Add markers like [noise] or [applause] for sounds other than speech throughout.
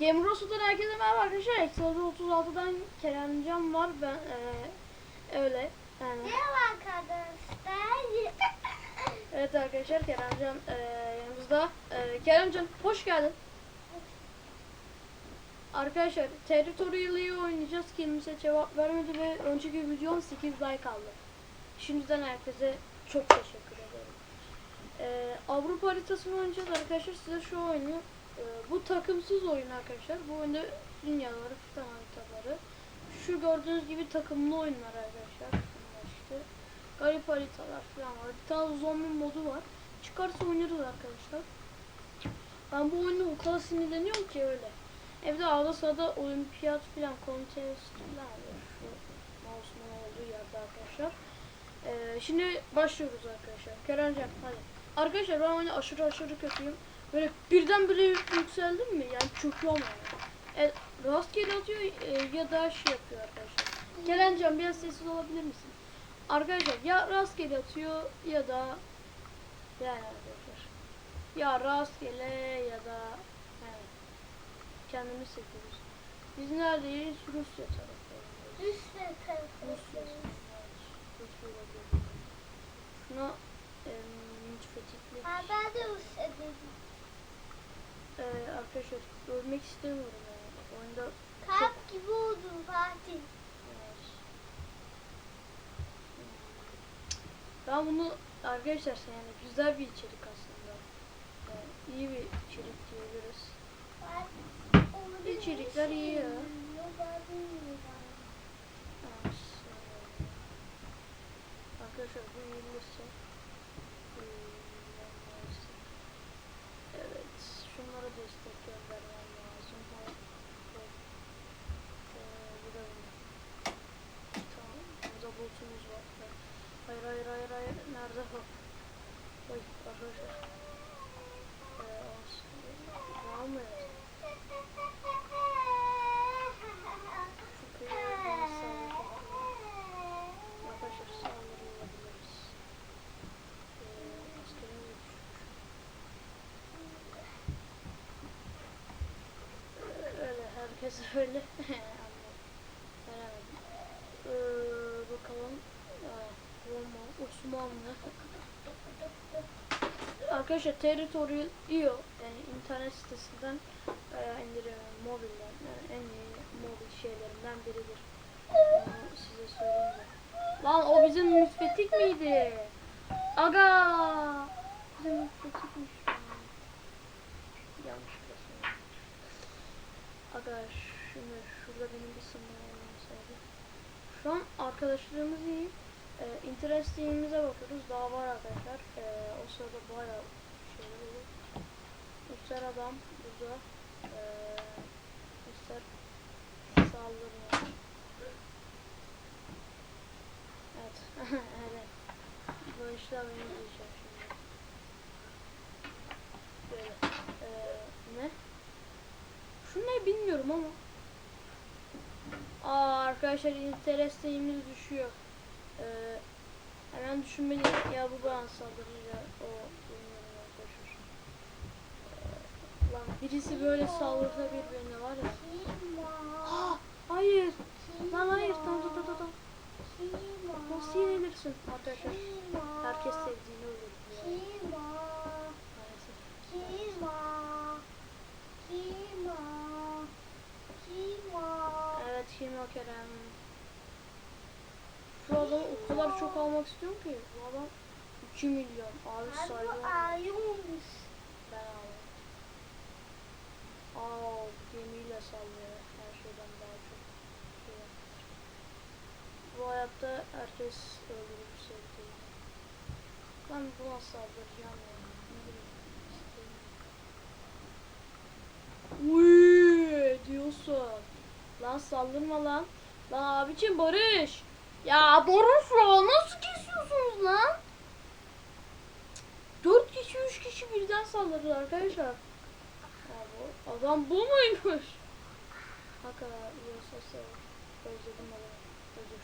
Game Rosu'dan herkese merhaba arkadaşlar. Exodus 36'dan Keremcan var. Ben eee, öyle. Yani. Merhaba arkadaşlar. Evet arkadaşlar Keremcan eee, yanımızda. Eee, Keremcan hoş geldin. Arkadaşlar Territorial'ı oynayacağız. Kimse cevap vermedi ve önceki videom 8 like aldı. Şimdiden herkese çok teşekkür ederim. Eee, Avrupa haritasını oynayacağız arkadaşlar. Size şu oyunu eee, bu takımsız oyun arkadaşlar. Bu oyunda dünyaları falan haritaları. Şu gördüğünüz gibi takımlı oyunlar arkadaşlar. Bunlar. Garip haritalar falan var. Bir tane zombi modu var. Çıkarsa oynarız arkadaşlar. Ben bu oyunda o kadar sinirleniyorum ki öyle. Evde arada sırada olimpiyat falan contest falan var. Şu mouse'un olduğu yerde arkadaşlar. Ee, şimdi başlıyoruz arkadaşlar. Keremcan hadi. Arkadaşlar ben oyunda aşırı aşırı kötüyüm. Böyle birdenbire yükseldim mi yani çöküyorum yani. E, rastgele atıyor e, ya da şey yapıyor arkadaşlar. Keremcan biraz sessiz olabilir misin? Arkadaşlar ya rastgele atıyor ya da yani arkadaşlar. Ya rastgele ya da yani kendimiz seçiyoruz. Biz neredeyiz? Rusya. Üstte Rusya. tarafındayız. Rusya olabilir. Şuna em, mütfetiklik. Ha, ben de Üstte'deyim. Ee, arkadaşlar ölmek istemiyorum yani. Oyunda Kalp gibi oldum Fatih. Ben bunu arkadaşlar yani güzel bir içerik aslında. Yani iyi bir içerik diyebiliriz. İçerikler iyi ya. Yok, ben bilmiyorum. Evet. ee, Arkadaşlar bu yenilirse. Evet. Şunlara destek göndermem lazım. Ha, bu, ee, bir de bunu. Tamam. Burada bulutumuz var. Hayır hayır hayır hayır. Nerede o? Oy arkadaşlar. Ee, aslında var mı? Şu kıyıya bana saldırı. Arkadaşlar saldırı yapabiliriz. Ee, askerimiz düşmüş. Ee, Herkes öyle. Veremedim. Ee, bakalım. Aa, Roma, Osmanlı. [laughs] Arkadaşlar Territorial IO yani internet sitesinden e, indiriyorum mobilden yani en iyi mobil şeylerimden biridir. Onu size söyleyeyim de. Lan o bizim müsvetik miydi? Aga! Bizim müsvetikmiş. Aga şunu şurada benim bir sınırım olmasaydı. Şu an arkadaşlarımız iyi. Ee, Interesting'imize bakıyoruz. Daha var arkadaşlar. Ee, o sırada bayağı şeyler olur. Üster adam burada. Ee, Üster saldırıyor. Evet. [laughs] evet. Bu işler benim diyeceğim şimdi. Böyle. Ee, ne? Şu ne bilmiyorum ama. Aa arkadaşlar interesteyimiz düşüyor. Ee, hemen düşünmeli. Ya bu bana saldırır ya o bilmiyorum arkadaşlar. Ee, lan birisi böyle saldırsa birbirine var ya. Ah, hayır. Lan hayır. Tamam tamam tamam. tamam. Nasıl yenilirsin arkadaşlar? Herkes sevdiğini ya. Maalesef. Evet Himo Kerem. Şu adamı o kadar çok almak istiyorum ki. Bu adam 2 milyon. Abi sahibi olmuş. Ben aldım. Aa gemiyle sallıyor. Her şeyden daha çok. şey. Bu hayatta herkes öldürür sevdiğini. Ben buna saldıracağım ya. Ne bileyim, istemiyorum. Uy diyorsun. Lan saldırma lan. Lan abicim Barış. Ya Barış ya nasıl kesiyorsunuz lan? 4 kişi 3 kişi birden saldırır arkadaşlar. Ya bu adam bu muymuş? Yiyorsa sever. Özledim adamı. Özür.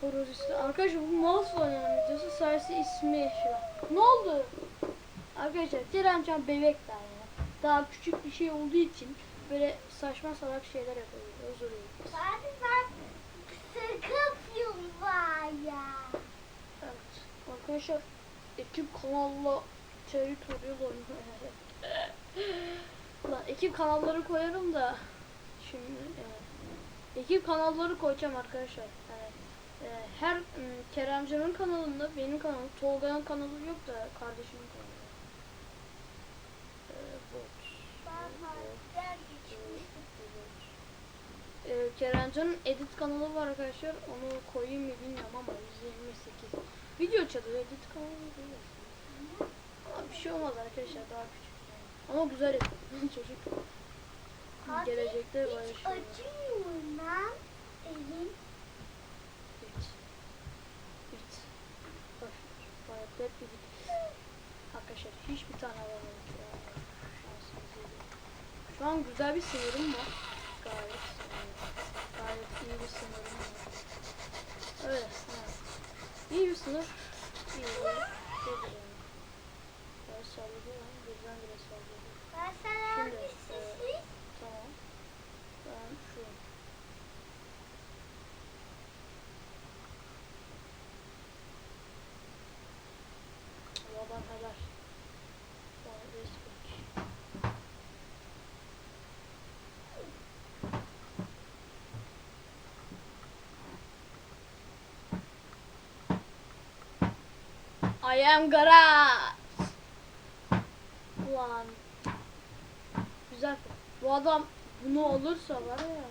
Horrorist. Arkadaşlar bu mouse oynayan videosu sayısı ismi şu. Ne oldu? Arkadaşlar Direncan bebek der ya. daha küçük bir şey olduğu için böyle saçma salak şeyler yapıyoruz. Özür dilerim. Fatih bak sıkıp var ya. Evet. Arkadaşlar ekip kanalla territorial oynuyor. [laughs] Lan ekip kanalları koyarım da şimdi evet. Ekip kanalları koyacağım arkadaşlar. Yani, e, her m, Keremcan'ın kanalında benim kanalım, Tolga'nın kanalı yok da kardeşimin kanalı. Keremcan'ın edit kanalı var arkadaşlar. Onu koyayım mı bilmiyorum ama 128. Video çadır edit kanalı değil bir şey olmaz arkadaşlar daha küçük. Ama güzel edit. [laughs] Çocuk. Fatih Gelecekte böyle şey acımıyor lan. Elin. Hiç. Boş ver. Gayet hep bir Arkadaşlar hiçbir tane alamadık ya. Şu an güzel bir sınırım var. Gayet sınırım. Gayet iyi bir sınır. Ben sana Şimdi, e. Tamam. Ben şu. Baban helal. Bana respect. I am Garaz. Ulan. Güzel. Bu adam bunu alırsa var ya.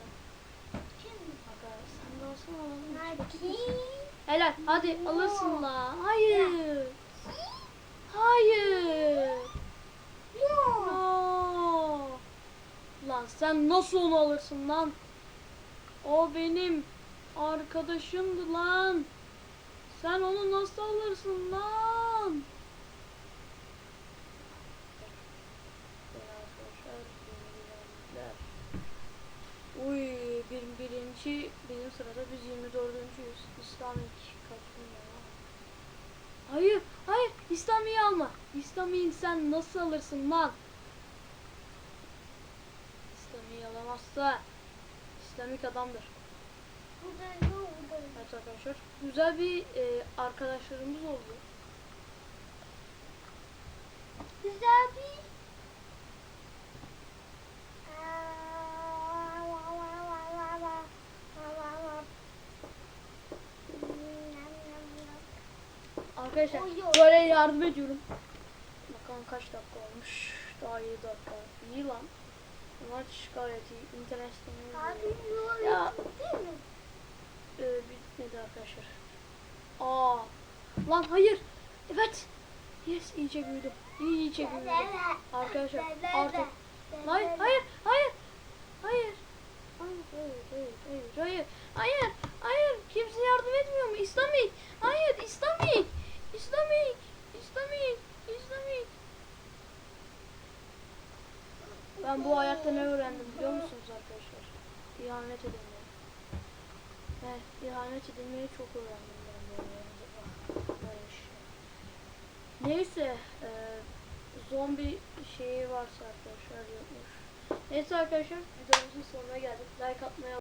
Helal. Hadi alırsın la. Hayır. Hayır. No. Lan sen nasıl onu alırsın lan? O benim arkadaşımdı lan. Sen onu nasıl alırsın lan? Uy bir, birinci benim sırada biz 24. İslamik kaçtım ya. Hayır hayır İslami'yi alma. İslami'yi sen nasıl alırsın lan? İslami'yi alamazsa İslamik adamdır. Evet arkadaşlar güzel bir e, arkadaşlarımız oldu. Güzel Arkadaşlar böyle yardım ediyorum. Bakalım kaç dakika olmuş. Daha 7 dakika. İyi lan. Maç gayet iyi. International. Abi Ya. değil mi? Ee, bitmedi arkadaşlar. Aa. Lan hayır. Evet. Yes iyice büyüdüm. İyice büyüdüm. Arkadaşlar artık. Hayır. Hayır. Hayır hayır hayır hayır hayır hayır hayır kimse yardım etmiyor mu İslamik hayır İslamik İslamik İslamik İslamik ben bu hayatta ne öğrendim biliyor musunuz arkadaşlar İhanet edilmeyi Evet ihanet edilmeyi çok öğrendim ben hayatta Böyle şey. Neyse e, zombi şeyi varsa arkadaşlar yokmuş Neyse arkadaşlar videomuzun sonuna geldik. Like atmayı